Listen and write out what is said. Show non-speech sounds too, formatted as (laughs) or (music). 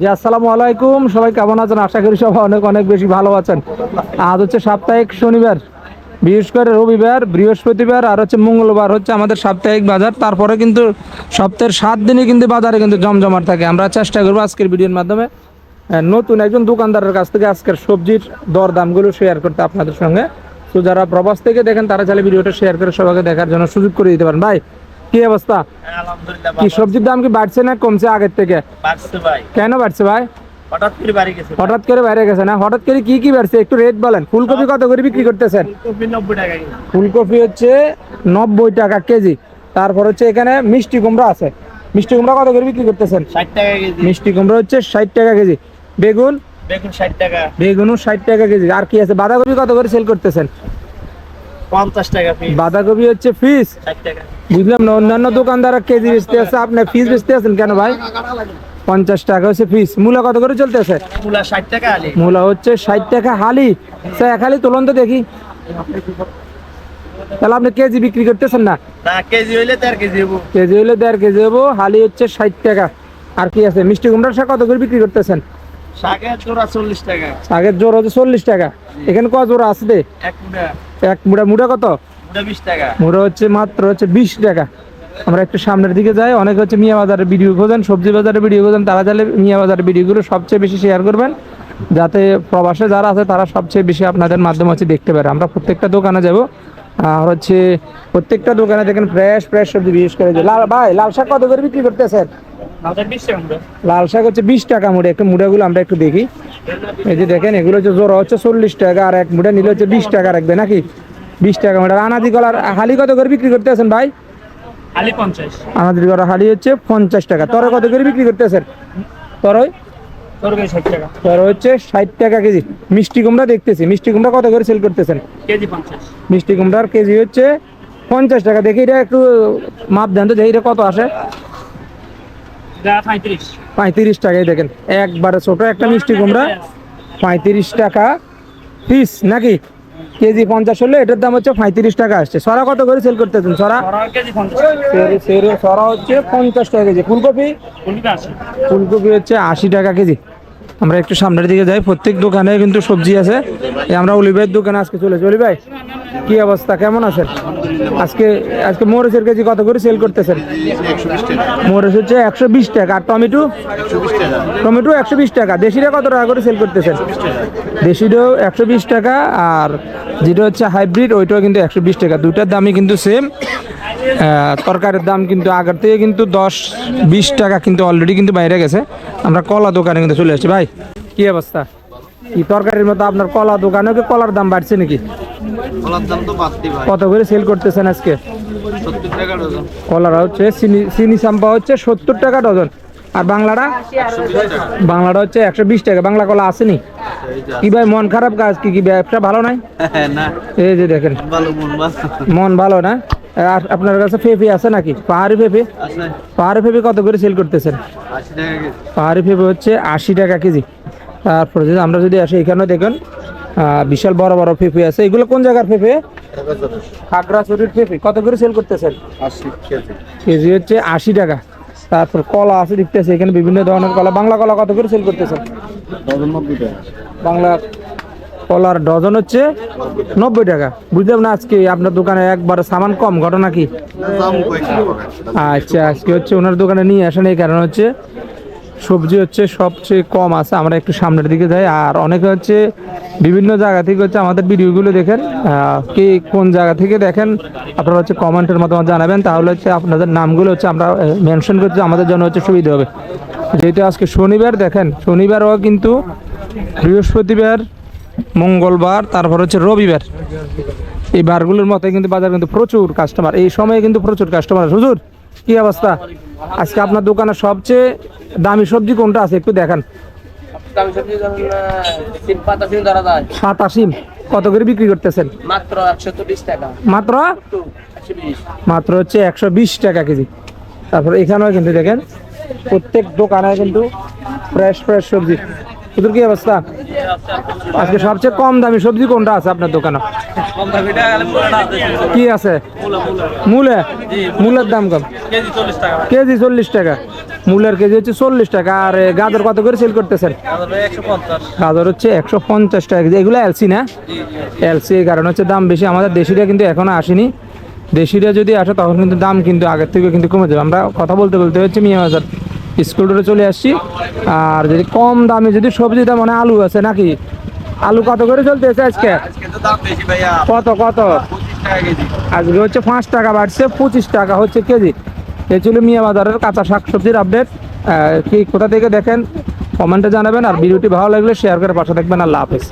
জি, আসসালামু আলাইকুম। সবাই কেমন আছেন? আশা করি সবাই অনেক অনেক বেশি ভালো আছেন। আজ হচ্ছে সাপ্তাহিক শনিবার, বিশেষ করে রবিবার, বৃহস্পতিবার আর হচ্ছে মঙ্গলবার হচ্ছে আমাদের সাপ্তাহিক বাজার। তারপরে কিন্তু সপ্তাহের সাত দিনই কিন্তু বাজারে কিন্তু জমজমাট থাকে। আমরা চেষ্টা করব আজকের ভিডিওর মাধ্যমে নতুন একজন দোকানদারের কাছ থেকে আজকের সবজির দর দামগুলো শেয়ার করতে আপনাদের সঙ্গে। তো যারা প্রবাস থেকে দেখেন, তারা চাইলে ভিডিওটা শেয়ার করে সবাইকে দেখার জন্য সুযোগ করে দিতে পারেন। ভাই কি অবস্থা? কি সবজির দাম কি বাড়ছে না কমছে আগের থেকে? কেন বাড়ছে ভাই? হঠাৎ করে বাইরে গেছে না? হঠাৎ করে কি কি বাড়ছে? একটু রেট বলেন। ফুলকপি কত করে বিক্রি করতেছেন? ফুলকপি হচ্ছে নব্বই টাকা কেজি। তারপর হচ্ছে এখানে মিষ্টি কুমড়া আছে। মিষ্টি কুমড়া কত করে বিক্রি করতেছেন? ষাট টাকা কেজি। মিষ্টি কুমড়া হচ্ছে ষাট টাকা কেজি। বেগুন? বেগুন ষাট টাকা। বেগুনও ষাট টাকা কেজি। আর কি আছে? বাঁধাকপি কত করে সেল করতেছেন? পঞ্চাশ টাকা বাঁধাকপি হচ্ছে ফিস বুঝলাম না অন্যান্য দোকানদাররা কেজি বেচতে আছে আপনি ফিস বেচতে আছেন কেন ভাই? পঞ্চাশ টাকা হচ্ছে ফিস মূলা কত করে চলতেছে? মূলা ষাট টাকা আলি মূলা হচ্ছে ষাট টাকা হালি। স্যার এক হালি তুলন তো দেখি। তাহলে আপনি কেজি বিক্রি করতেছেন না? কেজি হইলে দেড় কেজি হব কেজি দেড় কেজি হব হালি হচ্ছে ষাট টাকা। আর কি আছে? মিষ্টি কুমড়ার শাক কত করে বিক্রি করতেছেন? শাকের জোড়া চল্লিশ টাকা। শাকের জোর হচ্ছে চল্লিশ টাকা। এখানে কত জোড়া আছে রে? এক এক মুড়া মুড়া কত? মুড়া হচ্ছে মাত্র হচ্ছে বিশ টাকা। আমরা একটু সামনের দিকে যাই অনেক হচ্ছে মিয়া বাজারের ভিডিও খোঁজেন সবজি বাজারের ভিডিও খোঁজেন তারা চাইলে মিয়া বাজারের ভিডিওগুলো সবচেয়ে বেশি শেয়ার করবেন যাতে প্রবাসে যারা আছে তারা সবচেয়ে বেশি আপনাদের মাধ্যমে হচ্ছে দেখতে পারে। আমরা প্রত্যেকটা দোকানে যাব আর হচ্ছে প্রত্যেকটা দোকানে দেখেন ফ্রেশ ফ্রেশ সবজি বিশেষ করে লাল ভাই লাল শাক কত করে বিক্রি করতেছেন? লাল শাক হচ্ছে বিশ টাকা মুড়ে। একটু মুড়াগুলো আমরা একটু দেখি। এই যে দেখেন এগুলো হচ্ছে জোড়া হচ্ছে চল্লিশ টাকা আর এক মুড়া নিলে হচ্ছে বিশ টাকা রাখবে নাকি? বিশ টাকা মুড়া। আনাদি কলার হালি কত করে বিক্রি করতেছেন ভাই? আলি পঞ্চাশ। আমাদের করা হালি হচ্ছে পঞ্চাশ টাকা। তরে কত করে বিক্রি করতেছেন তরই? ষাট টাকা। তর হচ্ছে ষাট টাকা কেজি। মিষ্টি কুমড়া দেখতেছি। মিষ্টি কুমড়া কত করে সেল করতেছেন? মিষ্টি কুমড়ার কেজি হচ্ছে পঞ্চাশ টাকা। দেখি এটা একটু মাপ দেন তো দেখি এটা কত আসে? যা পঁয়ত্রিশ। টাকাই দেখেন একবারে ছোট একটা মিষ্টি কুমড়া পঁয়ত্রিশ টাকা পিস নাকি? কেজি পঞ্চাশ হলে এটার দাম হচ্ছে পঁয়ত্রিশ টাকা আসছে। সরা কত করে সেল করতেছেন সরা? সেরে- হচ্ছে পঞ্চাশ টাকা কেজি। ফুলকপি? ফুলকপি হচ্ছে আশি টাকা কেজি। আমরা একটু সামনের দিকে যাই প্রত্যেক দোকানে কিন্তু সবজি আছে। আমরা অলি ভাইয়ের দোকানে আজকে চলেছি অলি ভাই কি অবস্থা? কেমন আছেন? আজকে আজকে মরিচের কেজি কত করে সেল করতেছেন? মরিচ হচ্ছে একশো বিশ টাকা। আর টমেটো? টমেটো একশো বিশ টাকা। দেশিটা কত টাকা করে সেল করতেছেন? দেশিটাও একশো বিশ টাকা। আর যেটা হচ্ছে হাইব্রিড ওইটাও কিন্তু একশো বিশ টাকা। দুটার দামই কিন্তু সেম তরকারির দাম কিন্তু আগের থেকে কিন্তু দশ বিশ টাকা কিন্তু অলরেডি কিন্তু বাইরে গেছে। আমরা কলা দোকানে কিন্তু চলে আসছি। ভাই, কি অবস্থা? কি তরকারির মতো আপনার কলা দোকানেও কি কলার দাম বাড়ছে নাকি? কলার দাম তো বাড়তি ভাই। কত করে সেল করতেছেন আজকে? সত্তর টাকা ডজন। কলারা হচ্ছে চিনি চিনি চাম্পা হচ্ছে সত্তর টাকা ডজন। আর বাংলাটা? বাংলাটা হচ্ছে একশো বিশ টাকা। বাংলা কলা আসেনি কি ভাই মন খারাপ কাজ কি কি ব্যবসা ভালো নাই? (laughs) না। এই যে দেখেন। ভালো মন ভালো। মন ভালো না? আর আপনার কাছে ফেফি আছে নাকি? পাহাড়ি ফেফি? আছে। পাহাড়ি ফেফি কত করে সেল করতেছেন? আশি টাকা কেজি। পাহাড়ি ফেফি হচ্ছে আশি টাকা কেজি। তারপরে যদি আমরা যদি আসি এখানেও দেখেন বিশাল বড় বড় ফেফি আছে। এগুলো কোন জায়গার ফেফে? খাগড়াছড়ির ফেফি। কত করে সেল করতেছেন? কেজি। হচ্ছে আশি টাকা। তারপর কলা আছে দেখতেছি এখানে বিভিন্ন ধরনের কলা। বাংলা কলা কত করে সেল করতেছেন? বাংলা কলার ডজন হচ্ছে নব্বই টাকা। বুঝলাম না আজকে আপনার দোকানে একবার সামান কম ঘটনা কি? আচ্ছা আজকে হচ্ছে ওনার দোকানে নিয়ে আসেন এই কারণ হচ্ছে সবজি হচ্ছে সবচেয়ে কম আছে, আমরা একটু সামনের দিকে যাই। আর অনেকে হচ্ছে বিভিন্ন জায়গা থেকে হচ্ছে আমাদের ভিডিওগুলো দেখেন কে কোন জায়গা থেকে দেখেন, আপনারা হচ্ছে কমেন্টের মাধ্যমে জানাবেন। তাহলে হচ্ছে আপনাদের নামগুলো হচ্ছে আমরা মেনশন করতে আমাদের জন্য হচ্ছে সুবিধা হবে। যেহেতু আজকে শনিবার, দেখেন, শনিবারও কিন্তু বৃহস্পতিবার, মঙ্গলবার, তারপর হচ্ছে রবিবার। এই বারগুলোর মতো কিন্তু বাজার কিন্তু প্রচুর কাস্টমার এই সময়ে কিন্তু প্রচুর কাস্টমার হুজুর কি অবস্থা? আজকে আপনার দোকানে সবচেয়ে দামি সবজি কোনটা আছে? একটু দেখান। দামি সবজি ধরুন তিন পাতা তিন ধরা যায়। সাত আশিম কত করে বিক্রি করতেছেন? মাত্র টাকা। মাত্র? মাত্র হচ্ছে একশো বিশ টাকা কেজি। তারপর এখানেও কিন্তু দেখেন প্রত্যেক দোকানে কিন্তু ফ্রেশ ফ্রেশ সবজি। হুজুর কি অবস্থা? আজকে সবচেয়ে কম দামি সবজি কোনটা আছে আপনার দোকানে? কি আছে? মূলা মূলা। মূলে? মূলের দাম কম? কেজি চল্লিশ টাকা মূলের কেজি হচ্ছে চল্লিশ টাকা। আর গাজর কত করে সেল করতেছেন? গাজর হচ্ছে একশো পঞ্চাশ টাকা। কেজি এগুলো এলসি না? এলসি এই কারণে হচ্ছে দাম বেশি। আমাদের দেশিটা কিন্তু এখনও আসেনি। দেশিরা যদি আসে তখন কিন্তু দাম কিন্তু আগের থেকে কিন্তু কমে যাবে। আমরা কথা বলতে বলতে হচ্ছে মিয়া বাজার। স্কুল রোডে চলে আসছি। আর যদি কম দামে যদি সবজি দাম মানে আলু আছে নাকি? আলু কত করে চলতেছে আজকে? কত কত? আজকে হচ্ছে পাঁচ টাকা বাড়ছে পঁচিশ টাকা হচ্ছে কেজি। এই ছিল মিয়া বাজারের কাঁচা শাকসবজির আপডেট কি কোথা থেকে দেখেন? কমেন্টে জানাবেন আর ভিডিওটি ভালো লাগলে শেয়ার করে পাশে দেখবেন আল্লাহ হাফেজ।